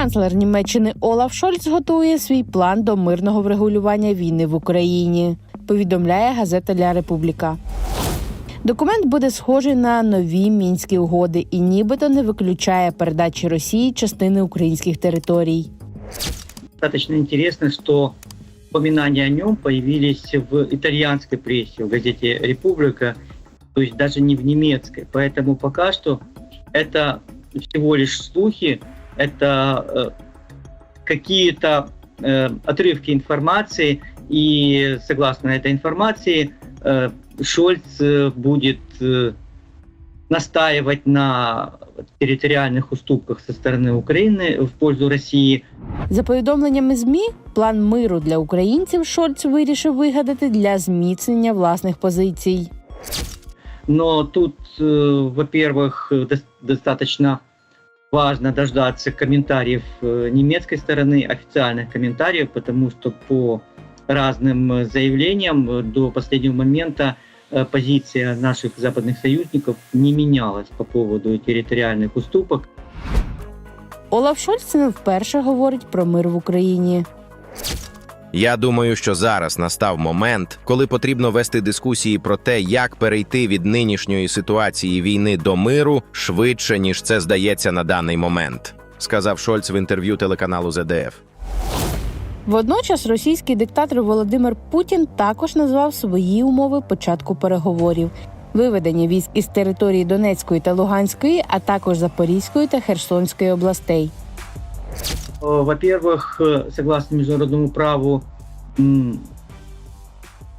Канцлер Німеччини Олаф Шольц готує свій план до мирного врегулювання війни в Україні. Повідомляє газета Ля Републіка. Документ буде схожий на нові мінські угоди і нібито не виключає передачі Росії частини українських територій. Достаточно интересно, что упоминания о нем появились в итальянской прессе, в газете «Република», то есть даже не в немецкой. Поэтому пока что это всего лишь слухи, это э, какие-то э, отрывки информации, и согласно этой информации э, Шольц э, будет э, настаивать на территориальных уступках со стороны Украины в пользу России, За повідомленнями змі, план миру для українців Шольц вирішив вигадати для зміцнення власних позицій. Но тут, э, во-первых, э, дос- достаточно важно дождаться комментариев э, немецкой стороны, официальных комментариев, потому что по разным э, заявлениям э, до последнего момента э, позиция наших западных союзников не менялась по поводу территориальных уступок. Олаф Шольц не вперше говорить про мир в Україні. Я думаю, що зараз настав момент, коли потрібно вести дискусії про те, як перейти від нинішньої ситуації війни до миру швидше, ніж це здається на даний момент, сказав Шольц в інтерв'ю телеканалу ЗДФ. Водночас російський диктатор Володимир Путін також назвав свої умови початку переговорів. Виведення військ із території Донецької та Луганської, а також Запорізької та Херсонської областей. Э, Во-первых, э, согласно международному праву,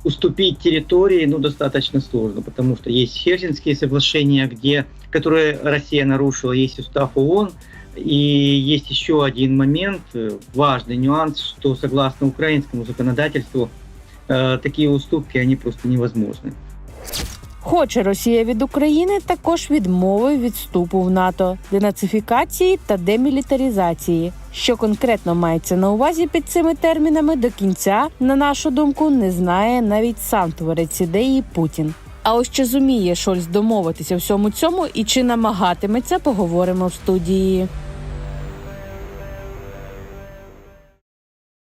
уступить территории ну, достаточно сложно, потому что есть Хельсинские соглашения, где, которые Россия нарушила, есть устав ООН, и есть еще один момент, э, важный нюанс, что согласно украинскому законодательству э, такие уступки, они просто невозможны. Хоче Росія від України також відмови від вступу в НАТО, денацифікації та демілітаризації. Що конкретно мається на увазі під цими термінами до кінця, на нашу думку, не знає навіть сам творець ідеї Путін. А ось чи зуміє Шольц домовитися всьому цьому і чи намагатиметься, поговоримо в студії.